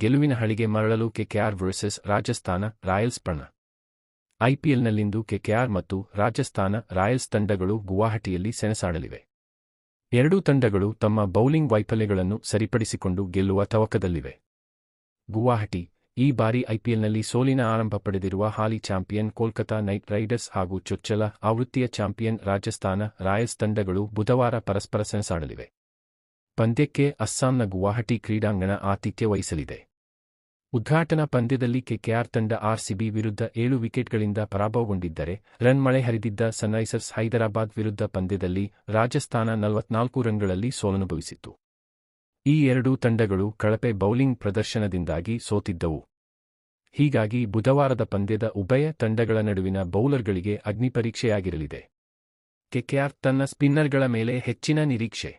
ಗೆಲುವಿನ ಹಳಿಗೆ ಮರಳಲು KKR versus Rajasthan Royals ಪಣ. ಐಪಿಎಲ್ನಲ್ಲಿಂದು ಕೆಕೆಆರ್ ಮತ್ತು ರಾಜಸ್ಥಾನ ರಾಯಲ್ಸ್ ತಂಡಗಳು ಗುವಾಹಟಿಯಲ್ಲಿ ಸೆಣಸಾಡಲಿವೆ. ಎರಡೂ ತಂಡಗಳು ತಮ್ಮ ಬೌಲಿಂಗ್ ವೈಫಲ್ಯಗಳನ್ನು ಸರಿಪಡಿಸಿಕೊಂಡು ಗೆಲ್ಲುವ ತವಕದಲ್ಲಿವೆ. ಗುವಾಹಟಿ, ಈ ಬಾರಿ ಐಪಿಎಲ್ನಲ್ಲಿ ಸೋಲಿನ ಆರಂಭ ಪಡೆದಿರುವ ಹಾಲಿ ಚಾಂಪಿಯನ್ ಕೋಲ್ಕತಾ ನೈಟ್ ರೈಡರ್ಸ್ ಹಾಗೂ ಚೊಚ್ಚಲ ಆವೃತ್ತಿಯ ಚಾಂಪಿಯನ್ ರಾಜಸ್ಥಾನ ರಾಯಲ್ಸ್ ತಂಡಗಳು ಬುಧವಾರ ಪರಸ್ಪರ ಸೆಣಸಾಡಲಿವೆ. ಪಂದ್ಯಕ್ಕೆ ಅಸ್ಸಾಂನ ಗುವಾಹಟಿ ಕ್ರೀಡಾಂಗಣ ಆತಿಥ್ಯ ವಹಿಸಲಿದೆ. ಉದ್ಘಾಟನಾ ಪಂದ್ಯದಲ್ಲಿ ಕೆಕೆಆರ್ ತಂಡ ಆರ್ಸಿಬಿ ವಿರುದ್ಧ ಏಳು ವಿಕೆಟ್ಗಳಿಂದ ಪರಾಭವಗೊಂಡಿದ್ದರೆ ರನ್ ಮಳೆ ಹರಿದಿದ್ದ ಸನ್ರೈಸರ್ಸ್ ಹೈದರಾಬಾದ್ ವಿರುದ್ಧ ಪಂದ್ಯದಲ್ಲಿ ರಾಜಸ್ಥಾನ ನಲವತ್ನಾಲ್ಕು ರನ್ಗಳಲ್ಲಿ ಸೋಲನುಭವಿಸಿತು ಈ ಎರಡೂ ತಂಡಗಳು ಕಳಪೆ ಬೌಲಿಂಗ್ ಪ್ರದರ್ಶನದಿಂದಾಗಿ ಸೋತಿದ್ದವು. ಹೀಗಾಗಿ ಬುಧವಾರದ ಪಂದ್ಯದ ಉಭಯ ತಂಡಗಳ ನಡುವಿನ ಬೌಲರ್ಗಳಿಗೆ ಅಗ್ನಿಪರೀಕ್ಷೆಯಾಗಿರಲಿದೆ ಕೆಕೆಆರ್ ತನ್ನ ಸ್ಪಿನ್ನರ್ಗಳ ಮೇಲೆ ಹೆಚ್ಚಿನ ನಿರೀಕ್ಷೆ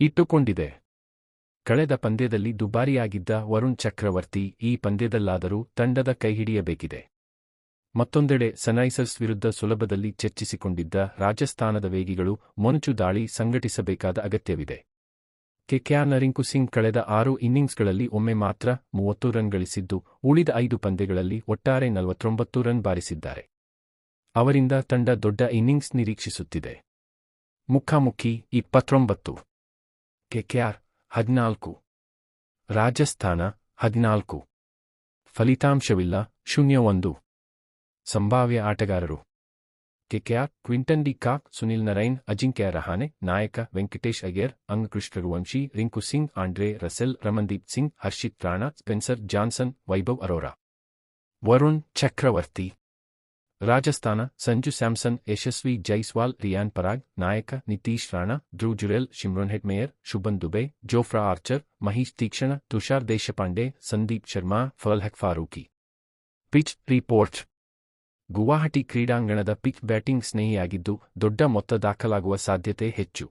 ಇಟ್ಟುಕೊಂಡಿದೆ. ಕಳೆದ ಪಂದ್ಯದಲ್ಲಿ ದುಬಾರಿಯಾಗಿದ್ದ ವರುಣ್ ಚಕ್ರವರ್ತಿ ಈ ಪಂದ್ಯದಲ್ಲಾದರೂ ತಂಡದ ಕೈಹಿಡಿಯಬೇಕಿದೆ. ಮತ್ತೊಂದೆಡೆ ಸನ್ರೈಸರ್ಸ್ ವಿರುದ್ಧ ಸುಲಭದಲ್ಲಿ ಚರ್ಚಿಸಿಕೊಂಡಿದ್ದ ರಾಜಸ್ಥಾನದ ವೇಗಿಗಳು ಮೊನಚು ದಾಳಿ ಸಂಘಟಿಸಬೇಕಾದ ಅಗತ್ಯವಿದೆ. ಕೆಕೆಆರ್ ನರಿಂಕು ಸಿಂಗ್ ಕಳೆದ ಆರು ಇನ್ನಿಂಗ್ಸ್ಗಳಲ್ಲಿ ಒಮ್ಮೆ ಮಾತ್ರ ಮೂವತ್ತು ರನ್ ಗಳಿಸಿದ್ದು, ಉಳಿದ ಐದು ಪಂದ್ಯಗಳಲ್ಲಿ ಒಟ್ಟಾರೆ ನಲವತ್ತೊಂಬತ್ತು ರನ್ ಬಾರಿಸಿದ್ದಾರೆ. ಅವರಿಂದ ತಂಡ ದೊಡ್ಡ ಇನ್ನಿಂಗ್ಸ್ ನಿರೀಕ್ಷಿಸುತ್ತಿದೆ. ಮುಖಾಮುಖಿ ಇಪ್ಪತ್ತೊಂಬತ್ತು. ಕೆಕೆಆರ್ ಹದಿನಾಲ್ಕು. ರಾಜಸ್ಥಾನ ಹದಿನಾಲ್ಕು. ಫಲಿತಾಂಶವಿಲ್ಲ, ಶೂನ್ಯ ಒಂದು. ಸಂಭಾವ್ಯ ಆಟಗಾರರು. KKR Quinton de. Kock, Sunil Narine Ajinkya Rahane, ನಾಯಕ Venkatesh Iyer Angkrish Raghuvanshi, Rinku Singh, Andre Russell, Ramandeep Singh, Harshit Rana, Spencer Johnson, Vaibhav Arora. Varun Chakravarthy. Rajasthan, Sanju Samson, Yashasvi, Jaiswal, Riyan Parag, ನಾಯಕ, Nitish Rana Dhruv Jurel, Shimron Hetmyer Shubham Dubey, Jofra Archer, Maheesh Theekshana, Tushar Deshpande, Sandeep Sharma Fazalhaq Farooqi. Pitch report. Guwahati ಕ್ರೀಡಾಂಗಣದ pitch batting ಸ್ನೇಹಿಯಾಗಿದ್ದು ದೊಡ್ಡ ಮೊತ್ತ ದಾಖಲಾಗುವ ಸಾಧ್ಯತೆ ಹೆಚ್ಚು.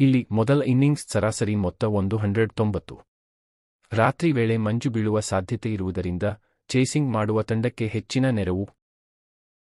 ಇಲ್ಲಿ ಮೊದಲ innings ಸರಾಸರಿ ಮೊತ್ತ ಒಂದು ಹಂಡ್ರೆಡ್ ತೊಂಬತ್ತು ರಾತ್ರಿ ವೇಳೆ ಮಂಜು ಬೀಳುವ ಸಾಧ್ಯತೆ ಇರುವುದರಿಂದ, ಚೇಸಿಂಗ್ ಮಾಡುವ ತಂಡಕ್ಕೆ ಹೆಚ್ಚಿನ ನೆರವು